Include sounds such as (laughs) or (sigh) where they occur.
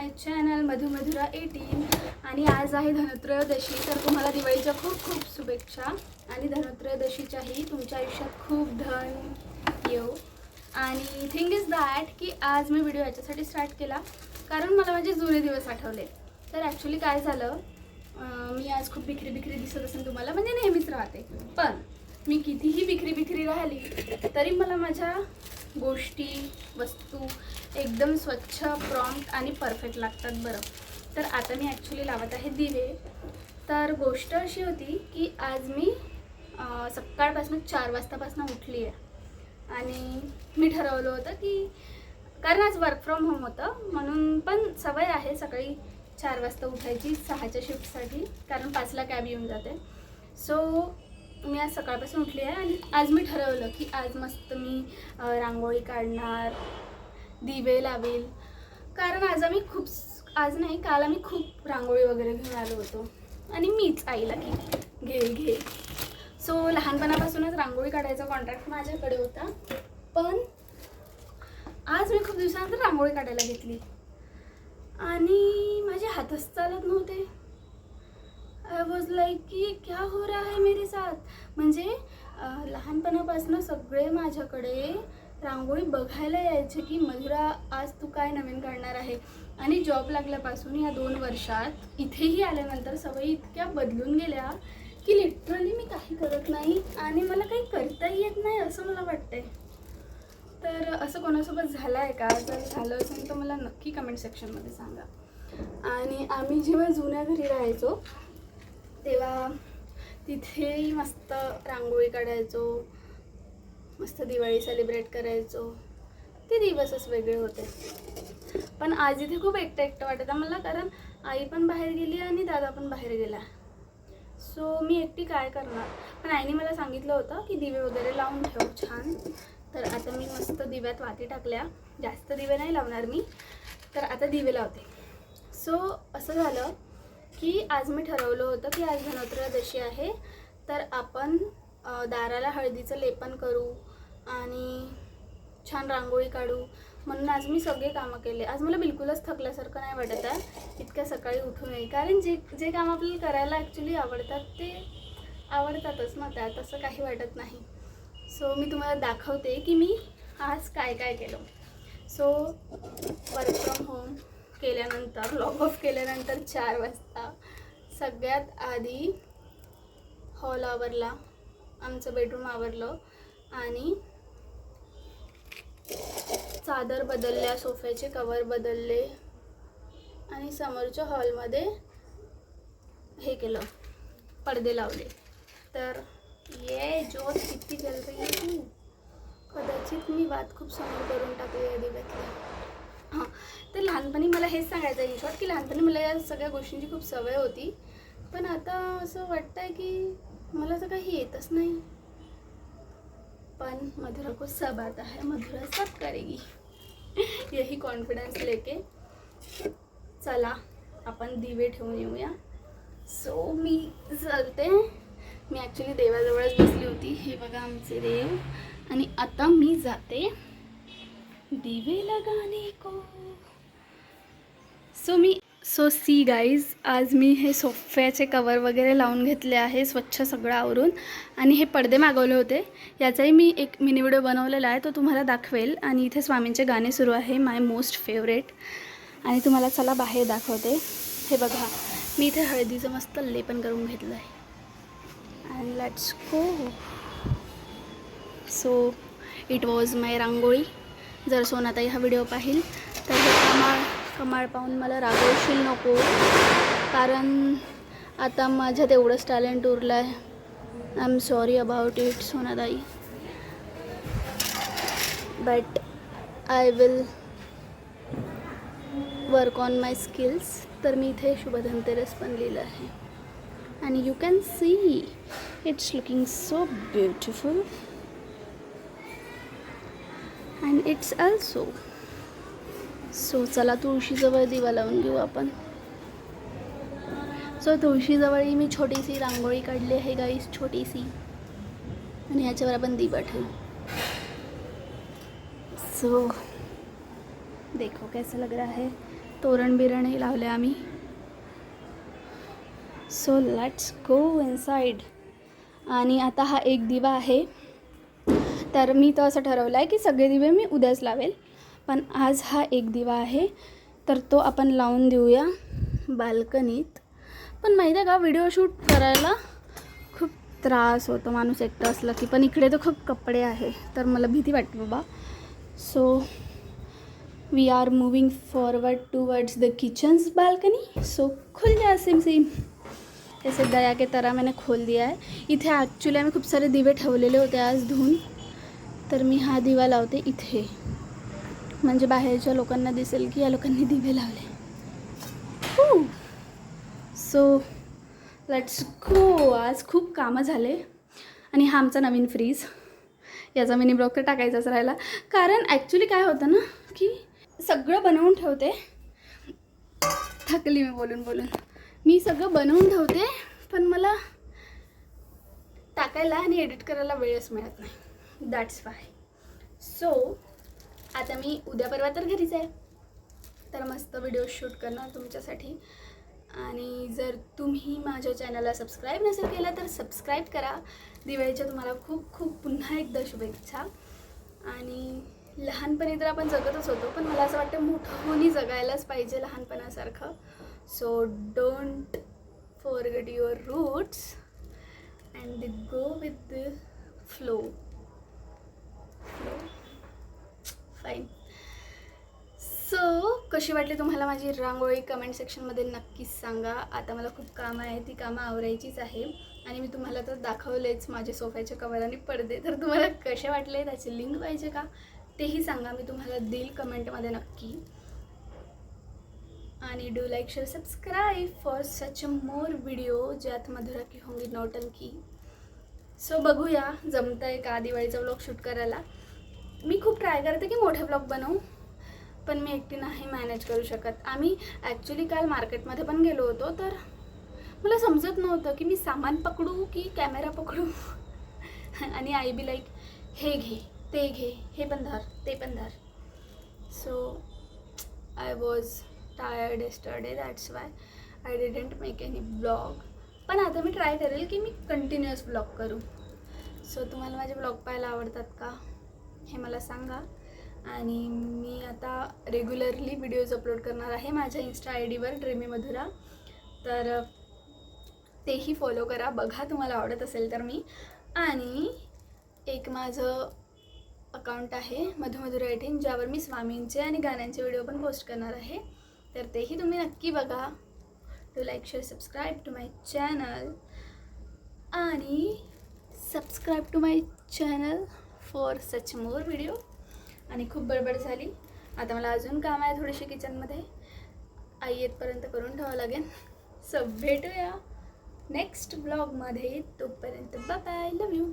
माय channel मधुमधुरा eighteen. आणि आज आहे धनत्रयोदशी तर तुम्हाला दिवाळीच्या खूप खूप शुभेच्छा. आणि धनत्रयोदशीच्याही तुमच्या आयुष्यात खूप धन येऊ आणि थिंग इज दॅट की आज मी व्हिडिओ याच्यासाठी स्टार्ट केला. कारण मला माझे जुने दिवस आठवले. तर ॲक्च्युली काय झालं मी आज खूप बिखरी बिखरी दिसत असेल तुम्हाला. म्हणजे नेहमीच राहते. पण मी कितीही बिखरी बिखरी राहिली तरी मला माझ्या गोष्टी वस्तू एकदम स्वच्छ प्रॉम्प्ट आणि परफेक्ट लागतात बरं. तर आता मी ॲक्च्युली लावत आहे दिवे. तर गोष्ट अशी होती की आज मी सकाळपासून चार वाजतापासून उठली आहे आणि मी ठरवलं होतं की कारण आज वर्क फ्रॉम होम होतं म्हणून पण सवय आहे सकाळी चार वाजता उठायची सहाच्या शिफ्टसाठी कारण पाचला कॅब येऊन जाते. सो मी आज सकाळपासून उठली आहे आणि आज मी ठरवलं की आज मस्त मी रांगोळी काढणार दिवे लावेल. कारण आज आम्ही खूप आज नाही काल आम्ही खूप रांगोळी वगैरे घेऊन आलो होतो. आणि मीच आईला की घे घे सो लहानपणापासूनच रांगोळी काढायचा कॉन्ट्रॅक्ट माझ्याकडे होता. पण आज मी खूप दिवसानंतर रांगोळी काढायला घेतली. आणि माझे हातच चालत नव्हते. आय वॉज लाईक की क्या हो रहा है मेरे साथ? म्हणजे लहानपणापासून सगळे माझ्याकडे रांगोळी बघायला यायचे की मधुरा आज तू काय नवीन काढणार आहे? आणि जॉब लागल्यापासून या दोन वर्षात इथेही आल्यानंतर सवयी इतक्या बदलून गेल्या की लिटरली मी काही करत नाही आणि मला काही करताही येत नाही असं मला वाटतंय. तर असं कोणासोबत झालं आहे का? जर झालं असेल तर मला नक्की कमेंट सेक्शनमध्ये सांगा. आणि आम्ही जेव्हा जुन्या घरी राहायचो तेव्हा तिथेही मस्त रांगोळी काढायचो मस्त दिवाळी सेलिब्रेट करायचो. ते दिवसच वेगळे होते. पण आज इथे खूप एकटं एकटं वाटतं मला कारण आई पण बाहेर गेली आणि दादा पण बाहेर गेला. सो मी एकटी काय करणार? पण आईने मला सांगितलं होतं की दिवे वगैरे लावून ठेव छान. तर आता मी मस्त दिव्यात वाती टाकल्या. जास्त दिवे नाही लावणार मी. तर आता दिवे लावते. सो असं झालं की आज मी ठरवलं होतं की आज धनोत्रयोदशी आहे. तर आपण दाराला हळदीचं लेपन करू आणि छान रांगोळी काढू. म्हणून आज मी सगळे कामं केले. आज मला बिलकुलच थकल्यासारखं नाही वाटत आहे इतक्या सकाळी उठून येईल. कारण जे जे काम आपल्याला करायला ॲक्च्युली आवडतात ते आवडतातच ना त्यात. असं काही वाटत नाही. सो मी तुम्हाला दाखवते की मी आज काय काय केलं. सो वर्क फ्रॉम होम केल्यानंतर लॉग ऑफ केल्यानंतर चार वाजता सगळ्यात आधी हॉल आवरला. आमचं बेडरूम आवरलं आणि चादर बदलल्या सोफ्याचे कवर बदलले आणि समोरच्या हॉलमध्ये हे केलं पडदे लावले. तर ये ज्योत किती जल रही कदाचित मी वाद खूप समोर करून टाकली या दिव्यातल्या तर लहानपणी मला हेच सांगायचं आहे शॉर्ट की लहानपणी मला या सगळ्या गोष्टींची खूप सवय होती. पण आता असं वाटतंय की मला तर काही येतच नाही. पण मधुरा को सब आता है मधुरा सब करेगी. यही कॉन्फिडन्स लेके चला आपण दिवे ठेवून येऊया. सो मी चलते मी ॲक्च्युली देवाजवळच बसली होती. हे बघा आमचे देव. आणि आता मी जाते दिवे लगाने को. सो मी सो सी गाईज आज मी हे सोफ्याचे कवर वगैरे लावून घेतले आहे स्वच्छ सगळं आवरून. आणि हे पडदे मागवले होते. याचाही मी एक मिनी व्हिडिओ बनवलेला आहे तो तुम्हाला दाखवेल. आणि इथे स्वामींचे गाणे सुरू आहे माय मोस्ट फेवरेट आणि तुम्हाला चला बाहेर दाखवते. हे बघा मी इथे हळदीचं मस्त लेपन करून घेतलं आहे. And let's go so it was my rangoli. जर सोनाताई हा व्हिडिओ पाहिल तर हे कमाळ पाहून मला रागवशील नको. कारण आता माझ्यात एवढंच टॅलेंट उरलं आहे I am sorry about it Sonatai. But I will work on my skills तर मी इथे शुभ धनतेरस पण लिहिलं आहे. आणि you can see it's looking so beautiful and it's also so चला तुळशीजवळ दिवा लावून घेऊ आपण. सो तुळशीजवळही मी छोटीशी रांगोळी काढली आहे गाईस छोटीशी. आणि ह्याच्यावर आपण दिवा ठेवू. सो देखो कैसा लग रहा है? तोरण बिरणही लावले आम्ही. सो लेट्स गो इनसाइड आणि आता हा एक दिवा आहे. तर मी तर असं ठरवलं आहे की सगळे दिवे मी उद्याच लावेल. पण आज हा एक दिवा आहे तर तो आपण लावून देऊया बाल्कनीत. पण माहीत आहे का व्हिडिओ शूट करायला खूप त्रास होतो माणूस एकटं असला की पण इकडे तर खूप कपडे आहे तर मला भीती वाटते बाबा. So we are moving forward towards the kitchens balcony so खुल गया सिम सिम ऐसे दया के तरह मैंने खोल दिया है. इथे ॲक्च्युली आम्ही खूप सारे दिवे ठेवलेले होते आज धुवून तर मी हा दिवा लावते इथे. म्हणजे बाहेरच्या लोकांना दिसेल की या लोकांनी दिवे लावले. सो लेट्स गो आज खूप कामं झाले. आणि हा आमचा नवीन फ्रीज याचा मिनी ब्रोकर तर टाकायचाच राहिला. कारण ॲक्च्युली काय होतं ना की सगळं बनवून ठेवते. थकली मी बोलून बोलून. मी सगळं बनवून ठेवते पण मला टाकायला आणि एडिट करायला वेळच मिळत नाही. दॅट्स वाय सो आता मी उद्या परवा तर घरीच आहे. तर मस्त व्हिडिओ शूट करणार तुमच्यासाठी. आणि जर तुम्ही माझ्या चॅनलला सबस्क्राईब नसेल केलं तर सबस्क्राईब करा. दिवाळीच्या तुम्हाला खूप खूप पुन्हा एकदा शुभेच्छा. आणि लहानपणी तर आपण जगतच होतो पण मला असं वाटतं मोठं होणी जगायलाच पाहिजे लहानपणासारखं. So don't forget your roots and go with the flow fine so कशी वाटली तुम्हाला माझी रांगोळी कमेंट सेक्शनमध्ये नक्कीच सांगा. आता मला खूप कामं आहे ती कामं आवरायचीच आहे. आणि मी तुम्हाला तर दाखवलेच माझे सोफ्याचे कवर आणि पडदे. तर तुम्हाला कसे वाटले त्याचे लिंक पाहिजे का? तेही सांगा मी तुम्हाला देईल कमेंटमध्ये नक्की. आणि do like share subscribe for such a more video ज्यात मधुरा की होंगी की सो बघूया जमतं आहे का दिवाळीचा ब्लॉग शूट करायला? मी खूप ट्राय करते की मोठे ब्लॉग बनवू. पण मी एकटी नाही मॅनेज करू शकत. आम्ही ॲक्च्युली काल मार्केटमध्ये पण गेलो होतो तर मला समजत नव्हतं की मी सामान पकडू की कॅमेरा पकडू? (laughs) आणि आई बी लाईक हे घे ते घे हे पण धर ते पण धर. So I was tired yesterday that's why I didn't make any blog पण आता मी ट्राय करेल की मी कंटिन्युअस ब्लॉग करू. सो तुम्हाला माझे ब्लॉग पाहायला आवडतात का? हे मला सांगा. आणि मी आता रेग्युलरली व्हिडिओज अपलोड करणार आहे माझ्या इन्स्टा आय डीवर ड्रेमी मधुरा तर तेही फॉलो करा. बघा तुम्हाला आवडत असेल तर मी. आणि एक माझं अकाउंट आहे मधुमधुरा एटीन ज्यावर मी स्वामींचे आणि गाण्यांचे व्हिडिओ पण पोस्ट करणार आहे. तर तेही तुम्ही नक्की बघा. To like share subscribe to my channel आणि subscribe to my channel for such more video. आणि खूप बडबड झाली. आता मला अजून काम आहे थोडीशी किचनमध्ये. आई येतपर्यंत करून ठेवावं लागेल. सो भेटूया नेक्स्ट ब्लॉगमध्ये तोपर्यंत बाय बाय लव यू